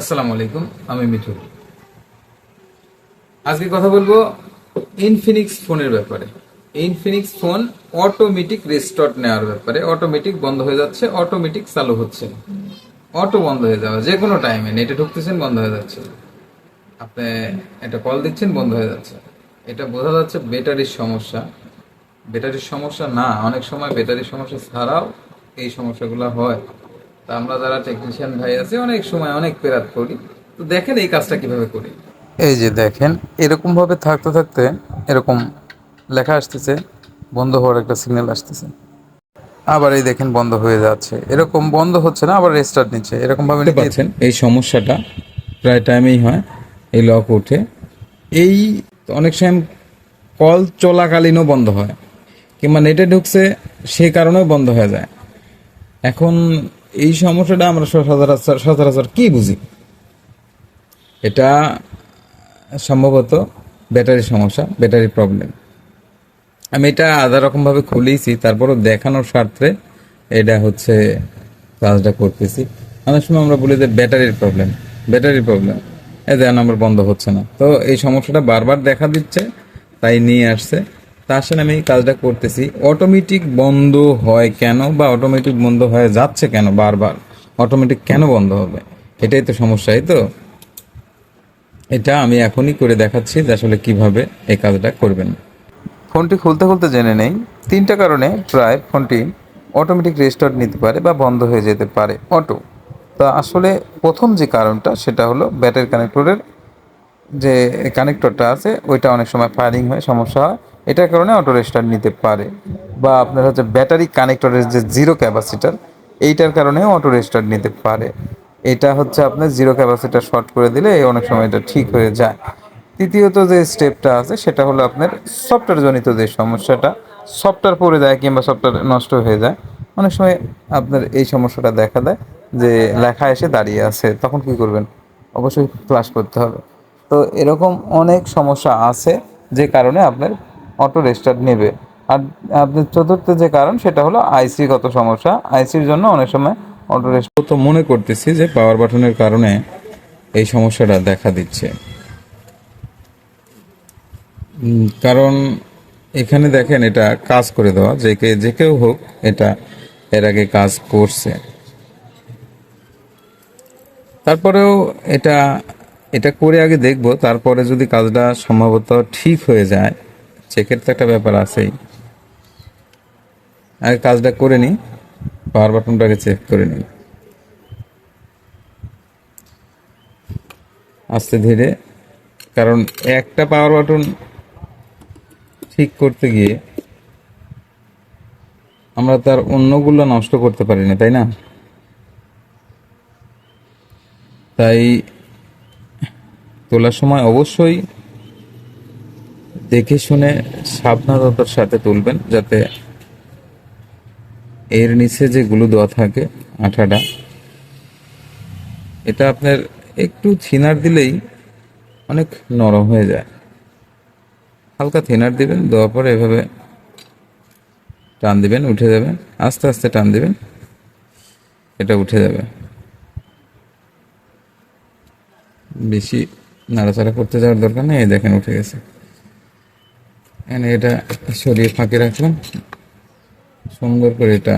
আসসালামু আলাইকুম, আমি মিঠুন। আজকে কথা বলব ইনফিনিক্স ফোনের ব্যাপারে। ইনফিনিক্স ফোন অটোমেটিক রেস্টার্ট নেওয়ার ব্যাপারে। অটোমেটিক বন্ধ হয়ে যাচ্ছে অটোমেটিক চালু হচ্ছে অটো বন্ধ হয়ে যাওয়া, যে কোনো টাইমে নেটে ঢুকতেছেন, বন্ধ হয়ে যাচ্ছে। আপনি একটা কল দিচ্ছেন, বন্ধ হয়ে যাচ্ছে। এটা বোঝা যাচ্ছে ব্যাটারির সমস্যা। ব্যাটারির সমস্যা না, অনেক সময় ব্যাটারির সমস্যা ছাড়াও এই সমস্যাগুলো হয়। তা আমরা যারা টেকনিশিয়ান ভাই আছে অনেক সময় অনেক পেরাত করি তো দেখেন এই কাজটা কীভাবে করি। এই যে দেখেন এরকম ভাবে থাকতে থাকতে এরকম লেখা আসতেছে বন্ধ হওয়ার একটা সিগন্যাল আসতেছে। আবার এই দেখেন বন্ধ হয়ে যাচ্ছে। এরকম বন্ধ হচ্ছে না আবার রেস্টার্ট নিচ্ছে। এরকম ভাবে পাচ্ছেন এই সমস্যাটা প্রায় টাইমেই হয় এই লক উঠে এই অনেক সময় কল চলাকালীনও বন্ধ হয় কিংবা নেটে ঢুকছে সেই কারণেও বন্ধ হয়ে যায়। এখন এই সমস্যাটা আমরা সচরাচর সচরাচর কি বুঝি? এটা সম্ভবত ব্যাটারির সমস্যা, ব্যাটারি প্রবলেম আমি এটা আধা রকমভাবে খুলেইছি, তারপরও দেখানোর স্বার্থে এটা হচ্ছে কাজটা করতেছি। অনেক সময় আমরা বলি যে ব্যাটারির প্রবলেম ব্যাটারির প্রবলেম এই দেখেন আমার বন্ধ হচ্ছে না। তো এই সমস্যাটা বারবার দেখা দিচ্ছে, তাই নিয়ে আসছে। তা সাথে আমি কাজটা করতেছি। অটোমেটিক বন্ধ হয় কেন বা অটোমেটিক বন্ধ হয়ে যাচ্ছে কেন বারবার? অটোমেটিক কেন বন্ধ হবে? এটাই তো সমস্যা তো? এটা আমি এখনই করে দেখাচ্ছি যে আসলে কীভাবে এই কাজটা করবেন। ফোনটি খুলতে খুলতে জেনে নেই। তিনটা কারণে প্রায় ফোনটি অটোমেটিক রেস্টার্ট নিতে পারে বা বন্ধ হয়ে যেতে পারে অটো তা আসলে প্রথম যে কারণটা সেটা হলো ব্যাটারি কানেক্টরের যে কানেক্টরটা আছে, ওইটা অনেক সময় ফায়ারিং হয়, সমস্যা হয়। এটার কারণে অটো রেস্টার্ট নিতে পারে। বা আপনার হচ্ছে ব্যাটারি কানেক্টরের যে জিরো ক্যাপাসিটার এইটার কারণেও অটো রেস্টার্ট নিতে পারে। এটা হচ্ছে আপনার জিরো ক্যাপাসিটার শর্ট করে দিলে অনেক সময় এটা ঠিক হয়ে যায়। তৃতীয়ত যে স্টেপটা আছে, সেটা হলো আপনার সফটওয়্যার জনিত যে সমস্যাটা সফটওয়্যার পড়ে যায় কিংবা সফটওয়্যার নষ্ট হয়ে যায়, অনেক সময় আপনার এই সমস্যাটা দেখা দেয় যে লেখা এসে দাঁড়িয়ে আছে, তখন কি করবেন? অবশ্যই ফ্লাশ করতে হবে। তো এরকম অনেক সমস্যা আছে, যে কারণে আপনার অটো রেস্টার্ট নেবে। আর আপনার চতুর্থ যে কারণ, সেটা হলো আইসিগত সমস্যা। আইসির জন্য অনেক সময় অটো রেস্টার্ট তো মনে করতেছি যে পাওয়ার বাটনের কারণে এই সমস্যাটা দেখা দিচ্ছে। কারণ এখানে দেখেন এটা কাজ করে দেওয়া, যে কে, যে কেউ হোক এটা এর আগে কাজ করছে। তারপরেও এটা এটা করে আগে দেখব, তারপরে যদি কাজটা সম্ভবত ঠিক হয়ে যায় চেকের তো একটা ব্যাপার আছেই। আগে কাজটা করে নিই, পাওয়ার বাটনটাকে চেক করে নিই। আস্তে ধীরে, কারণ একটা পাওয়ার বাটন ঠিক করতে গিয়ে আমরা তার অন্যগুলো নষ্ট করতে পারি না তাই না? তাই তোলার সময় অবশ্যই দেখে শুনে সাবধানতার সাথে তুলবেন যাতে এর নিচে যে গুলো দেওয়া থাকে আঠাটা এটা আপনার একটু থিনার দিলেই অনেক নরম হয়ে যায়। হালকা থিনার দিবেন, দেওয়ার পরে এভাবে টান দিবেন, উঠে যাবে, আস্তে আস্তে টান দিবেন, এটা উঠে যাবে। বেশি নাড়াচাড়া করতে যাওয়ার দরকার নেই দেখেন উঠে গেছে। এটা সরিয়ে ফাঁকে রাখলাম। সুন্দর করে এটা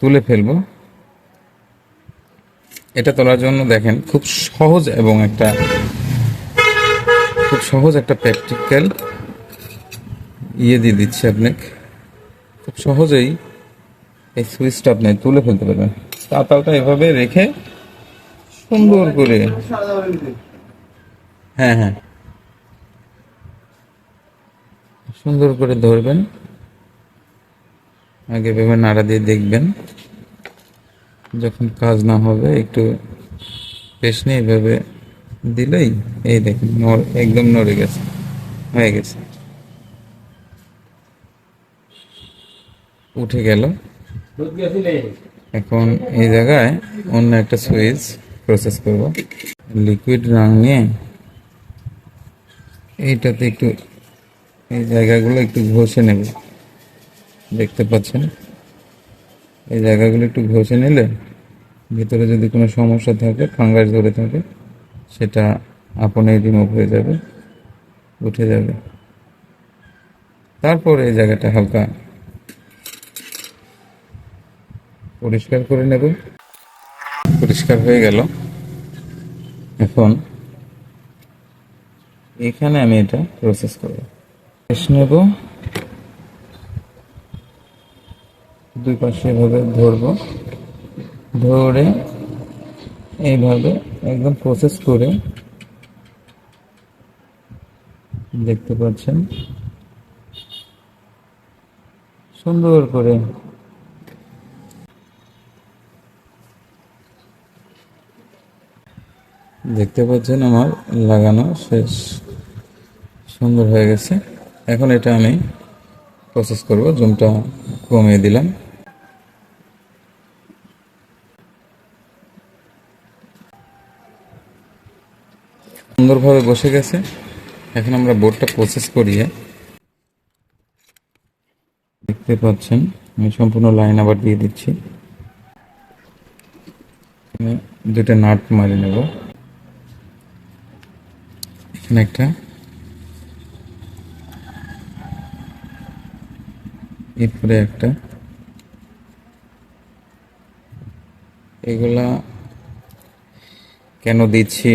তুলে ফেলব। এটা তোলার জন্য দেখেন, খুব সহজ এবং একটা খুব সহজ একটা প্র্যাকটিক্যাল ইয়ে দিয়ে দিচ্ছি আপনাকে। খুব সহজেই এই সুইচটা আপনি তুলে ফেলতে পারবেন। তাতালটা এভাবে রেখে সুন্দর করে হ্যাঁ হ্যাঁ। সুন্দর করে ধরবেন। আগে ভেবে নাড়া দিয়ে দেখবেন। যখন কাজ না হবে, একটু পেশ নিয়ে এভাবে দিলেই এই দেখুন একদম নড়ে গেছে, হয়ে গেছে। উঠে গেল। এখন এই জায়গায় অন্য একটা সুইচ প্রসেস করব। লিকুইড রং নিয়ে এইটাতে একটু এই জায়গাগুলো একটু ঘষে নেবে। দেখতে পাচ্ছেন? এই জায়গাগুলো একটু ঘষে নিলে ভিতরে যদি কোনো সমস্যা থাকে, ফাঙ্গাস ধরে থাকে, সেটা আপনি রিমুভ হয়ে যাবে, উঠে যাবে। তারপরে এই জায়গাটা হালকা পরিষ্কার করে নেব। পরিষ্কার হয়ে গেল। এখন এখানে আমি এটা প্রসেস করব। নেব। দুই পাশে এভাবে ধরবো। ধরে এইভাবে একদম প্রসেস করে দেখতে পাচ্ছেন। সুন্দর করে। দেখতে পাচ্ছেন আমার লাগানো শেষ। সুন্দর হয়ে গেছে। এখন এটা আমি প্রসেস করব জুমটা কমিয়ে দিলাম। সুন্দরভাবে বসে গেছে। এখন আমরা বোর্ডটা প্রসেস করিয়ে দেখতে পাচ্ছেন, আমি সম্পূর্ণ লাইন আবার দিয়ে দিচ্ছি। দুটা নাট মারি নেব। এখানে একটা এরপরে একটা। এগুলা কেন দিচ্ছি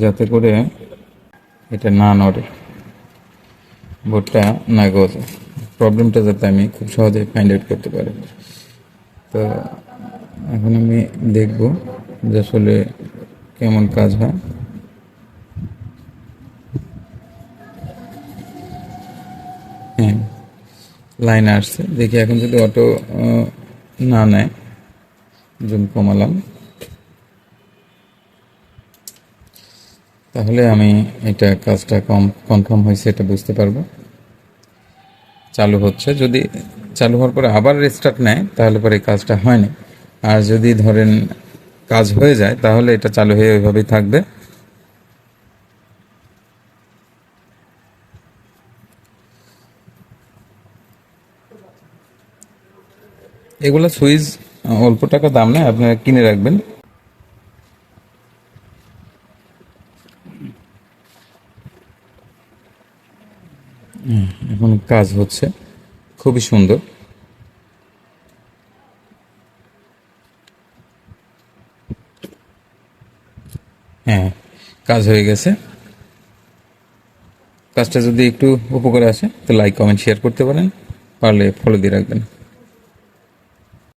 যাতে করে এটা না নড়ে? বোর্ডটা না গজে। প্রবলেমটা যাতে আমি খুব সহজে ফাইন্ড আউট করতে পারি। তো এখন আমি দেখব যে আসলে কেমন কাজ হয় হ্যাঁ। লাইন আসছে দেখি এখন যদি অটো না নেয় জুম কমালাম। তাহলে আমি এটা কাজটা কম কনফার্ম হয়েছে, এটা বুঝতে পারব। চালু হচ্ছে, যদি চালু হওয়ার পরে আবার রেস্টার্ট নেয়, তাহলে পরে কাজটা হয়নি। আর যদি ধরেন কাজ হয়ে যায়, তাহলে এটা চালু হয়ে ওইভাবেই থাকবে। এগুলো সুইচ অল্প টাকা দাম নেয়, আপনারা কিনে রাখবেন। এখন কাজ হচ্ছে। খুবই সুন্দর। হ্যাঁ কাজ হয়ে গেছে। কাজটা যদি একটু উপকারে আসে তো লাইক কমেন্ট শেয়ার করতে পারেন। পারলে ফলো দিয়ে রাখবেন।